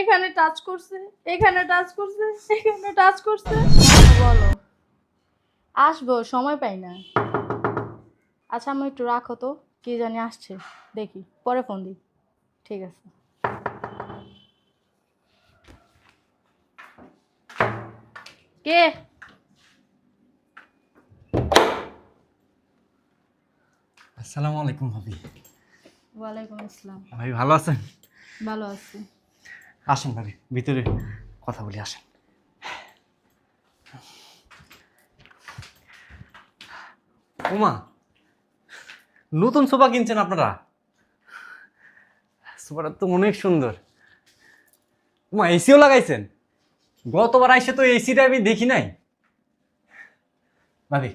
এখানে টাচ করছে এখানে টাচ করছে এখানে টাচ করছে। বলো। আসব সময় পাই না। আচ্ছা আমি একটু রাখো তো কি জানি আসছে। দেখি পরে ফোন দিই। ঠিক আছে। কে? আসসালামু আলাইকুম ভাবি। ওয়ালাইকুম আসসালাম। ভাবি ভালো আছেন? ভালো আছি। আসেন ভাবি ভিতরে কথা বলি আসেন। ওমা নতুন সোফা কিনছেন আপনারা? সোফাটা তো অনেক সুন্দর। ওমা এসিও লাগাইছেন? গতবার আইসে তো এসিটা আমি দেখি নাই। ভাবি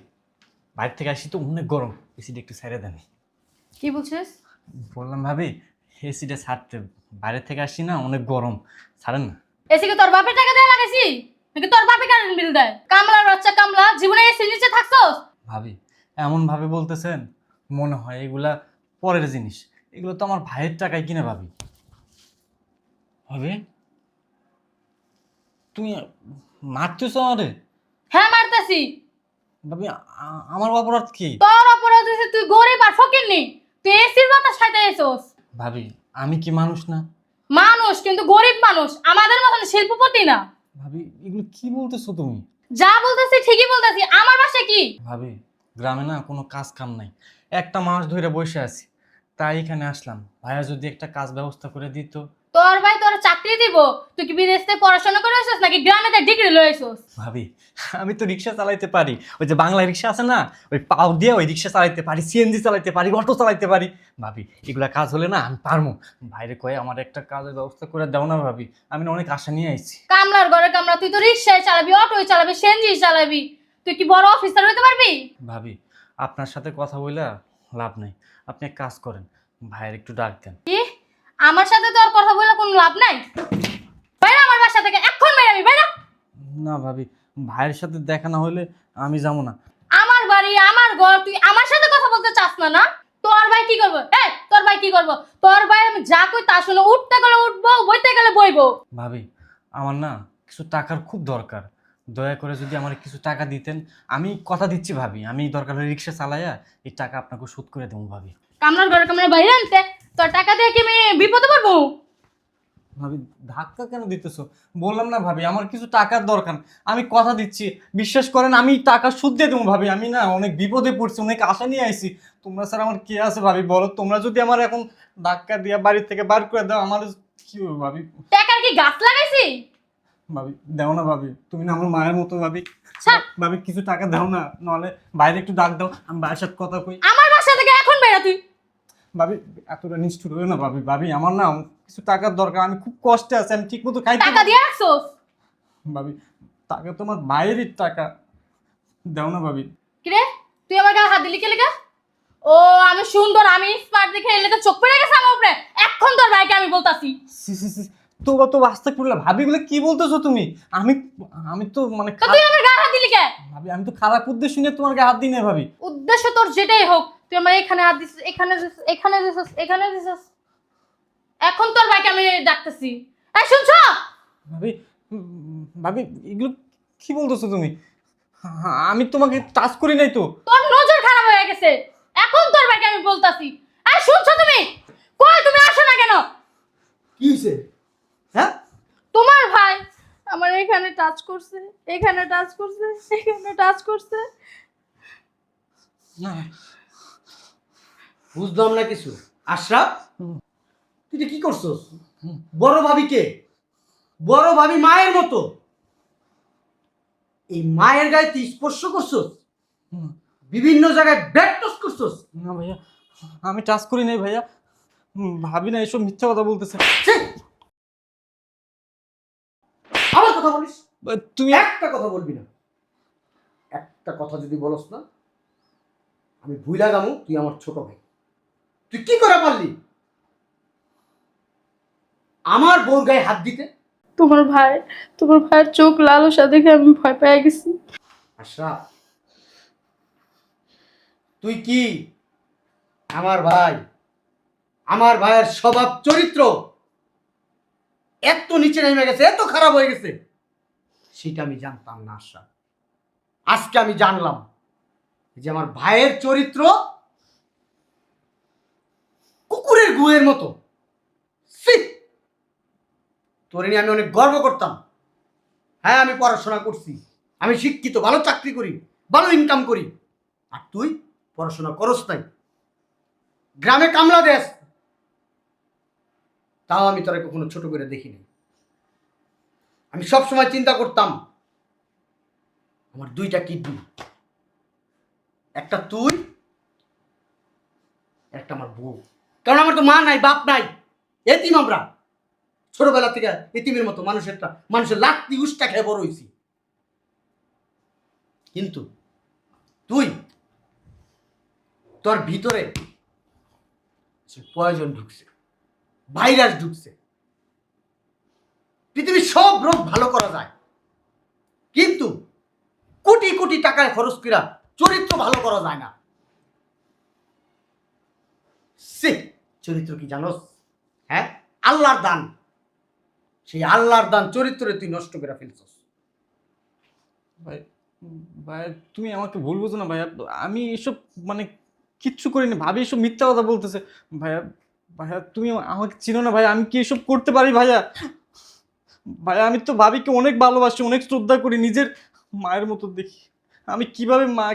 বাইরে থেকে আসি তো অনেক গরম। এসিটা একটু সাইডে দেন। কি বলছিস? বললাম ভাবি এসিটা ছাড়তে বাইরে থেকে আসছি না অনেক গরম। ছাড়েন না। এসে কি তোর বাপের টাকা দিয়ে লাগাইছি? নাকি তোর বাপে কারেন্ট বিল দেয়? কামলার বাচ্চা কামলা জীবনে এসে নিচে থাকছস? ভাবি এমন ভাবে বলতেছেন মনে হয় এগুলা পরের জিনিস। এগুলো তো আমার ভাইয়ের টাকায় কিনে ভাবি। ভাবি তুমি মারতেছ আমারে? হ্যাঁ মারতাছি। ভাবি আমার অপরাধ কি? তোর অপরাধ হয়েছে তুই গরিব আর ফকির নি। তুই এসির বাতাস খাইতে এসোস ভাবি আমি কি মানুষ না? মানুষ কিন্তু গরিব মানুষ। আমাদের মতন শিল্পপতি না। ভাবি এগুলো কি বলতেছো তুমি? যা বলতেছি ঠিকই বলতেছি। আমার বাসা কি? ভাবি গ্রামে না কোনো কাজ কাম নাই। একটা মাস ধরে বসে আছি। তাই এখানে আসলাম। ভাইয়া যদি একটা কাজ ব্যবস্থা করে দিত। তোর ভাই তোর চাকরি দিব। তুই কি বিদেশ থেকে পড়াশোনা করে এসোস নাকি গ্রামে ডিগ্রি লয়ে এসোস ভাবি আমি তো রিক্সা চালাইতে পারি। ওই যে বাংলা রিক্সা আছে না ওই পাও দিয়ে ওই রিক্সা চালাইতে পারি সিএনজি চালাইতে পারি অটো চালাইতে পারি। ভাবি এগুলা কাজ হলে না আমি পারব। বাইরে কয়ে আমার একটা কাজের ব্যবস্থা করে দাও না ভাবি। আমি না অনেক আশা নিয়ে আইছি। কামলার ঘরে কামলা তুই তো রিক্সায় চালাবি অটোয় চালাবি সেনজি চালাবি। তুই কি বড় অফিসার হতে পারবি? ভাবি আপনার সাথে কথা বইলা লাভ নেই। আপনি এক কাজ করেন ভাইয়ের একটু ডাক দেন। কি? আমার সাথে তো আর কথা বলে কোনো লাভ নাই। বাইরে আমার বাসা থেকে এখন মেরে আমি বাইরে না। ভাবি ভাইয়ের সাথে দেখা না হলে আমি যাব না। আমার বাড়ি আমার ঘর তুই আমার সাথে কথা বলতে চাস না না? তোর ভাই কি করব? এ তোর ভাই কি করব? তোর ভাই আমি যা কই তা শুনে উঠতে গেলে উঠবো বইতে গেলে বইবো। ভাবি আমার না কিছু টাকার খুব দরকার। দয়া করে যদি আমার কিছু টাকা দিতেন আমি কথা দিচ্ছি ভাবি। আমি দরকার হলে রিক্সা চালাইয়া এই টাকা আপনাকে শোধ করে দেবো ভাবি। কামলার ঘরে কামলার বাইরে আনতে? তোর টাকা দিয়ে কি আমি বিপদে পড়ব? ভাবি ধাক্কা কেন দিতেছো? বললাম না ভাবি আমার কিছু টাকার দরকার। আমি কথা দিচ্ছি বিশ্বাস করেন আমি টাকা সুদ দিয়ে দেবো ভাবি। আমি না অনেক বিপদে পড়ছি অনেক আশা নিয়ে আইছি। তোমরা স্যার আমার কে আছে ভাবি বলো। তোমরা যদি আমার এখন ধাক্কা দিয়ে বাড়ি থেকে বার করে দাও আমার কি হবে ভাবি? টাকার কি গাছ লাগাইছি? ভাবি দাও না ভাবি। তুমি না আমার মায়ের মতো ভাবি। ভাবি কিছু টাকা দাও না নাহলে বাইরে একটু ডাক দাও আমি সাথে কথা কই। আমার বাসা থেকে এখন বেরা তুই ভাবি এতটা নিষ্ঠুর হয়ে না ভাবি? ভাবি আমার না কিছু টাকার দরকার আমি খুব কষ্টে আছি আমি ঠিক মতো খাইতে টাকা দিয়ে রাখছোস ভাবি টাকা তোমার বাইরের টাকা। দাও না ভাবি। কিরে তুই আমার গায়ে হাত দিলি কে লেগে? ও আমি সুন্দর আমি স্মার্ট দেখে এলে চোখ পড়ে গেছে আমার উপরে। এখন তোর ভাইকে আমি বলতাছি। তো তো বাস্তে করলে ভাবি বলে কি বলতেছো তুমি? আমি আমি তো মানে তো তুই আমার গায়ে হাত দিলি কে? ভাবি আমি তো খারাপ উদ্দেশ্য নিয়ে তোমার গায়ে হাত দিই না ভাবি। উদ্দেশ্য তোর যেটাই হোক তুই আমার এখানে হাত দিছিস এখানে এখানে দিছিস এখানে দিছিস। এখন তোর ভাইকে আমি ডাকতেছি। এই শুনছ? ভাবি ভাবি এগুলো কি বলতেছো তুমি? হা, আমি তোমাকে টাচ করি নাই তো। তোর নজর খারাপ হয়ে গেছে। এখন তোর ভাইকে আমি বলতাছি। এই শুনছ তুমি? কই তুমি? আসো না কেন? কি হয়েছে হ্যাঁ? তোমার ভাই আমার এখানে টাচ করছে এখানে টাচ করছে এখানে টাচ করছে। না বুঝলাম না কিছু? আশরাফ? তুই কি করছস? বড় ভাবি কে? বড় ভাবি মায়ের মতো। এই মায়ের গায়ে তুই স্পর্শ করছস। বিভিন্ন জায়গায় ব্যাট টস করছস? না ভাইয়া আমি টাচ করি নাই ভাইয়া। হুম, ভাবি না এসব মিথ্যা কথা বলতেছে! আবার কথা বলিস? তুমি একটা কথা বলবি না। একটা কথা যদি বলস না আমি ভুইলা গামু তুই আমার ছোট ভাই। তুই কি করে পারলি? আমার বোর গায়ে হাত দিতে? তোমার ভাই তোমার ভাইয়ের চোখ লালসা দেখে আমি ভয় পেয়ে গেছি। আশরাফ তুই কি আমার ভাই? আমার ভাইয়ের স্বভাব চরিত্র এত নিচে নেমে গেছে এত খারাপ হয়ে গেছে সেটা আমি জানতাম না আশা আজকে আমি জানলাম যে আমার ভাইয়ের চরিত্র গুয়ের মতো! তোরে নিয়ে আমি অনেক গর্ব করতাম। হ্যাঁ আমি পড়াশোনা করছি। আমি শিক্ষিত, ভালো চাকরি করি, ভালো ইনকাম করি। আর তুই পড়াশোনা করস নাই। গ্রামে কামলা দেশ তাও আমি তোরা কখনো ছোট করে দেখিনি আমি সব সময় চিন্তা করতাম, আমার দুইটা কিডনি। একটা তুই, একটা আমার বউ। কারণ আমার তো মা নাই, বাপ নাই। এতিম আমরা। ছোটবেলা থেকে এতিমের মতো মানুষেরটা, মানুষের লাত্তি উষ্টা খেয়ে বড় হয়েছি। কিন্তু তুই, তোর ভিতরে পয়জন ঢুকছে ভাইরাস ঢুকছে। পৃথিবীর সব রোগ ভালো করা যায়। কিন্তু কোটি কোটি টাকায় খরচ করা চরিত্র ভালো করা যায় না। সে চরিত্র কি জানোস? হ্যাঁ? আল্লাহর দান। সেই আল্লাহর দান চরিত্রে তুই নষ্ট করে ফেলছস। ভাই ভাই তুমি আমাকে ভুল বুঝো না ভাইয়া। আমি এসব মানে কিচ্ছু করিনি। ভাবি এসব মিথ্যা কথা বলতেছে। ভাইয়া ভাইয়া তুমি আমাকে চিনো না ভাইয়া। আমি কি এসব করতে পারি ভাইয়া? ভাইয়া আমি তো ভাবিকে অনেক ভালোবাসি অনেক শ্রদ্ধা করি নিজের মায়ের মতো দেখি। আমি কীভাবে মা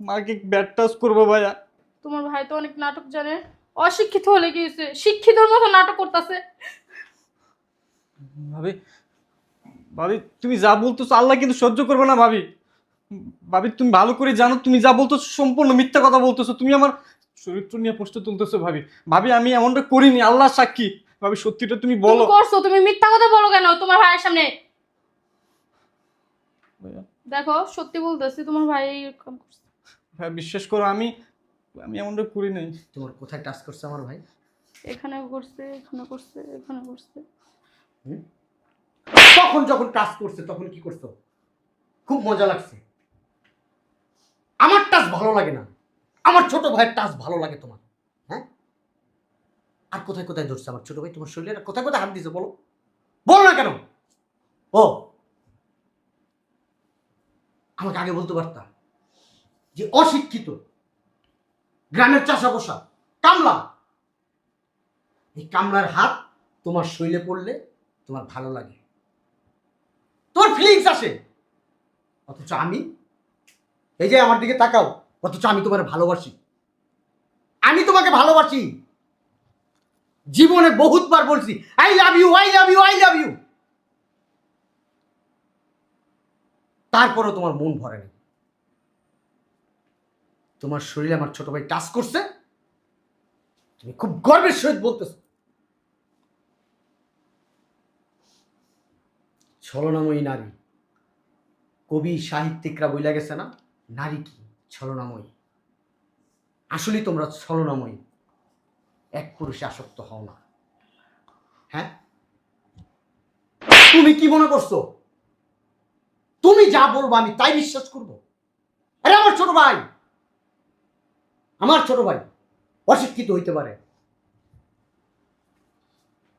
মাকে ব্যাড টাচ করব ভাইয়া? তোমার ভাই তো অনেক নাটক জানে। অশিক্ষিত হলে কি হয়েছে? শিক্ষিতর মতো নাটক করতেছে। ভাবি ভাবি তুমি যা বলতেছো আল্লাহ কিন্তু সহ্য করবে না ভাবি। ভাবি তুমি ভালো করে জানো তুমি যা বলতেছো সম্পূর্ণ মিথ্যা কথা বলতেছো। তুমি আমার চরিত্র নিয়ে প্রশ্ন তুলতেছো ভাবি। ভাবি আমি এমনটা করিনি আল্লাহ সাক্ষী। ভাবি সত্যিটা তুমি বলো। করছ তুমি মিথ্যা কথা বলো কেন? তোমার ভাইয়ের সামনে। দেখো সত্যি বলতেছি তোমার ভাই এরকম করছে। বিশ্বাস করো আমি আমি এমনটা করি নাই। তোমার কোথায় টাচ করছে আমার ভাই? এখানে করছে এখানে করছে এখানে করছে। হুম? তখন যখন টাচ করছে তখন কি করছ? খুব মজা লাগছে। আমার টাচ ভালো লাগে না। আমার ছোট ভাইয়ের টাচ ভালো লাগে তোমার। হ্যাঁ? আর কোথায় কোথায় ধরছে আমার ছোট ভাই? তোমার শরীরে আর কোথায় কোথায় হাত দিছে বলো? বলো না কেন। ও। আমাকে আগে বলতে পারতাম যে অশিক্ষিত। গ্রামের চাষা বসা, কামলা। এই কামলার হাত তোমার শৈলে পড়লে তোমার ভালো লাগে। তোমার ফিলিংস আসে। অথচ আমি, এই যে আমার দিকে তাকাও, অথচ আমি তোমার ভালোবাসি। আমি তোমাকে ভালোবাসি। জীবনে বহুতবার বলছি I love you I love you I love you তারপরও তোমার মন ভরে নেই তোমার শরীরে আমার ছোট ভাই টাচ করছে, তুমি খুব গর্বের সহিত বলতেছো। ছলনাময়ী নারী। কবি, সাহিত্যিকরা বইলা গেছে না, নারী কি? ছলনাময়ী। আসলেই তোমরা ছলনাময়ী। এক পুরুষে আসক্ত হও না। হ্যাঁ? তুমি কি মনে করছ? তুমি যা বলব আমি তাই বিশ্বাস করব। আরে আমার ছোট ভাই! আমার ছোট ভাই অশিক্ষিত হইতে পারে।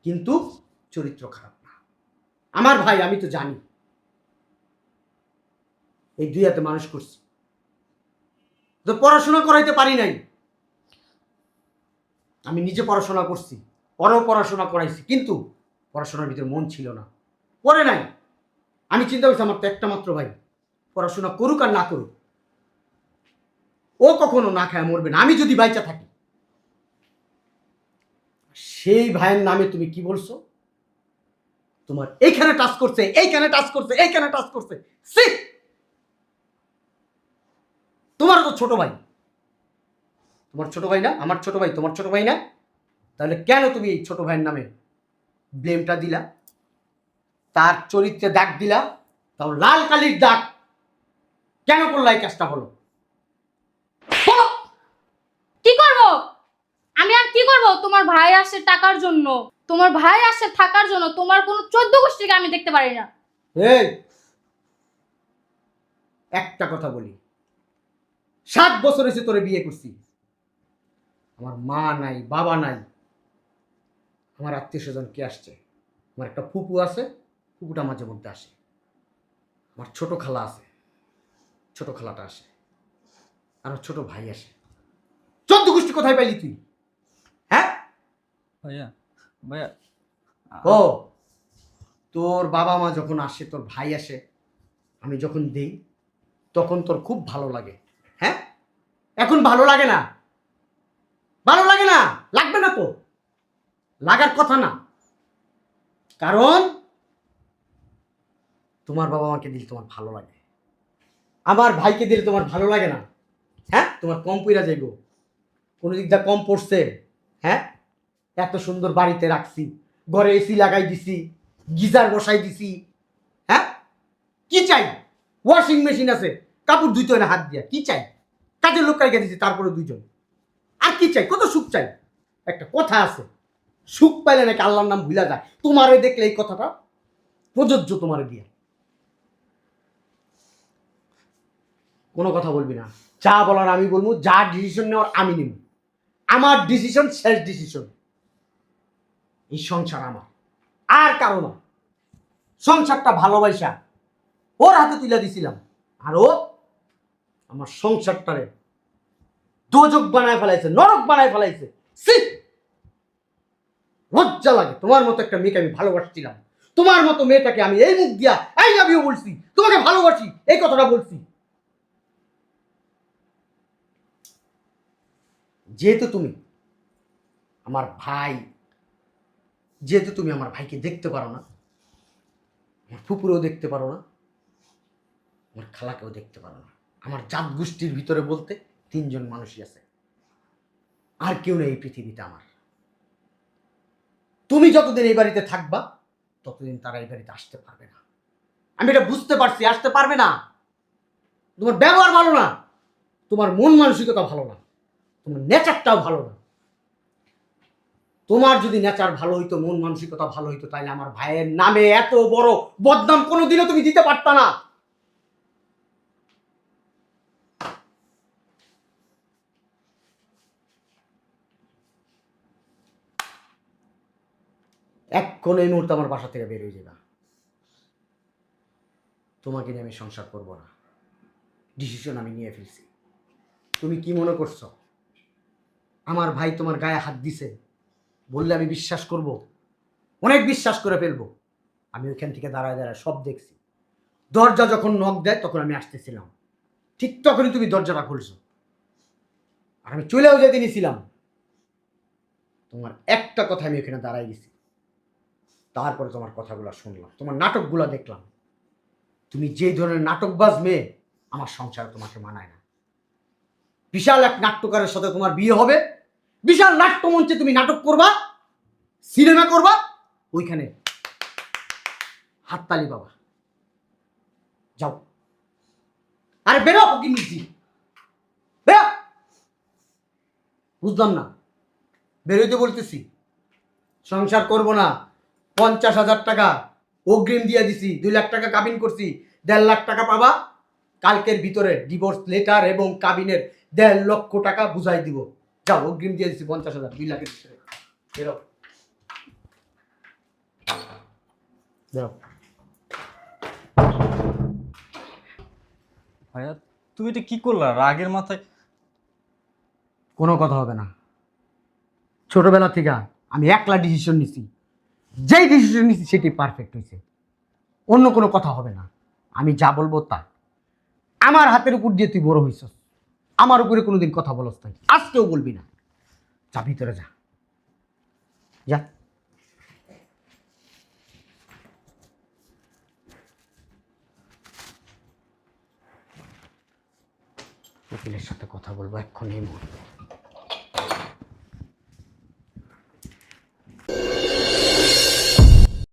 কিন্তু চরিত্র খারাপ না। আমার ভাই, আমি তো জানি। এই দুই হাতে মানুষ করছি। তো পড়াশোনা করাইতে পারি নাই। আমি নিজে পড়াশোনা করছি, পরেও পড়াশোনা করাইছি, কিন্তু পড়াশোনার ভিতরে মন ছিল না। পড়ে নাই। আমি চিন্তা করছি, আমার তো একটা মাত্র ভাই, পড়াশোনা করুক আর না করুক। ও কখনো না খায়, মরবে না। আমি যদি বাইচা থাকি, সেই ভাইয়ের নামে তুমি কি বলছো? তোমার এইখানে টাচ করছে, এইখানে টাচ করছে, এইখানে টাচ করছে। তোমার তো ছোট ভাই। তোমার ছোট ভাই না? আমার ছোট ভাই, তোমার ছোট ভাই না? তাহলে কেন তুমি এই ছোট ভাইয়ের নামে ব্লেমটা দিলা? তার চরিত্রে দাগ দিলা? তাও লাল কালির দাগ। কেন করলা এই কাজটা হলো। কি করব? আমি আর কি করব? তোমার ভাই আসে টাকার জন্য। তোমার ভাই আসে থাকার জন্য। তোমার কোনো চোদ্দ গোষ্ঠীকে আমি দেখতে পারি না। একটা কথা বলি। সাত বছর এসে তোরে বিয়ে করছি। আমার মা নাই, বাবা নাই। আমার আত্মীয় স্বজন কে আসছে? আমার একটা ফুপু আছে, ফুপুটা মাঝে মধ্যে আসে। আমার ছোট খালা আছে, ছোট খালাটা আসে। আর আমার ছোট ভাই আসে। চোদ্দ গোষ্ঠী কোথায় পাইলি তুই? হ্যাঁ? ভাইয়া ভাইয়া ও তোর বাবা মা যখন আসে তোর ভাই আসে আমি যখন দেই তখন তোর খুব ভালো লাগে। হ্যাঁ? এখন ভালো লাগে না? ভালো লাগে না? লাগবে না তো? লাগার কথা না। কারণ তোমার বাবা মাকে দিলে তোমার ভালো লাগে। আমার ভাইকে দিলে তোমার ভালো লাগে না? হ্যাঁ? তোমার কম পইরা যাইব। কোনো দিক দা কম পড়ছে। হ্যাঁ? এত সুন্দর বাড়িতে রাখছি। ঘরে এসি লাগাই দিছি, গিজার বসাই দিছি। হ্যাঁ? কি চাই? ওয়াশিং মেশিন আছে, কাপড় ধুইতে হয় হাত দিয়া। কি চাই? কাজের লোক কাইকে দিছি, তারপরে দুইজন। আর কি চাই? কত সুখ চাই? একটা কথা আছে, সুখ পাইলে নাকি আল্লাহর নাম ভুলা যায়। তোমারে দেখলে এই কথাটা প্রযোজ্য তোমারে দিয়ে। কোনো কথা বলবি না। যা বলার আমি বলব, যা ডিসিশন নেওয়ার আমি নেব। আমার ডিসিশন শেষ ডিসিশন এই সংসার আমার। আর কারও না। সংসারটা ভালোবাসা। ওর হাতে তুলে দিছিলাম। আর ও আমার সংসারটারে দোজক বানায় ফেলাইছে, নরক বানায় ফেলাইছে। সি লজ্জা লাগে। তোমার মতো একটা মেয়েকে আমি ভালোবাসছিলাম। তোমার মতো মেয়েটাকে আমি এই মুখ দিয়া, এই ইউ বলছি, তোমাকে ভালোবাসি, এই কথাটা বলছি। যেহেতু তুমি আমার ভাই, যেহেতু তুমি আমার ভাইকে দেখতে পারো না, আমার ফুপুরেও দেখতে পারো না, আমার খালাকেও দেখতে পারো না। আমার জাত গোষ্ঠীর ভিতরে বলতে তিনজন মানুষই আছে। আর কেউ নেই এই পৃথিবীতে আমার। তুমি যতদিন এই বাড়িতে থাকবা, ততদিন তারা এই বাড়িতে আসতে পারবে না। আমি এটা বুঝতে পারছি, আসতে পারবে না। তোমার ব্যবহার ভালো না। তোমার মন মানসিকতা ভালো না। তোমার নেচারটাও ভালো না। তোমার যদি নেচার ভালো হইতো, মন মানসিকতা ভালো হইতো তাহলে আমার ভাইয়ের নামে এত বড় বদনাম কোনোদিনও তুমি দিতে পারত না। এক্ষণ এই মুহূর্তে আমার বাসা থেকে বের হয়ে যাবা তোমাকে নিয়ে আমি সংসার করব না। ডিসিশন আমি নিয়ে ফেলছি। তুমি কি মনে করছ? আমার ভাই তোমার গায়ে হাত দিছে। বললে আমি বিশ্বাস করব। অনেক বিশ্বাস করে ফেলব। আমি ওইখান থেকে দাঁড়ায় দাঁড়ায় সব দেখছি। দরজা যখন নখ দেয়, তখন আমি আসতেছিলাম। ঠিক তখনই তুমি দরজাটা খুলছো। আর আমি চলেও যেতে নিয়েছিলাম তোমার একটা কথা আমি ওখানে দাঁড়ায় গেছি। তারপরে তোমার কথাগুলো শুনলাম। তোমার নাটকগুলো দেখলাম। তুমি যে ধরনের নাটকবাজ মেয়ে, আমার সংসার তোমাকে মানায় না। বিশাল এক নাট্যকারের সাথে তোমার বিয়ে হবে। বিশাল নাট্যমঞ্চে তুমি নাটক করবা, সিনেমা করবা, ওইখানে। হাততালি বাবা। যাও। আরে বেরো কি বেরো। বুঝলাম না। বেরোইতে বলতেছি, সংসার করব না। পঞ্চাশ হাজার টাকা অগ্রিম দিয়ে দিছি, দুই লাখ টাকা কাবিন করছি, দেড় লাখ টাকা পাবা। কালকের ভিতরে ডিভোর্স লেটার এবং কাবিনের দেড় লক্ষ টাকা বুঝাই দিব। যাও অগ্রিম দিয়ে দিছি পঞ্চাশ হাজার দুই লাখের ভিতরে বেরো। বেরো। ভাইয়া তুমি এটা কি করলা? রাগের মাথায় কোনো কথা হবে না। ছোটবেলা থেকে আমি একলা ডিসিশন নিছি। যেই ডিসিশন নিছি সেটি পারফেক্ট হয়েছে। অন্য কোনো কথা হবে না। আমি যা বলব তা আমার হাতের উপর দিয়ে তুই বড় হইছস। আমার উপরে কোনোদিন কথা বলস তাই আজকেও বলবি না। যা, ভিতরে যা। যা। উকিলের সাথে কথা বলব এক্ষুনি এই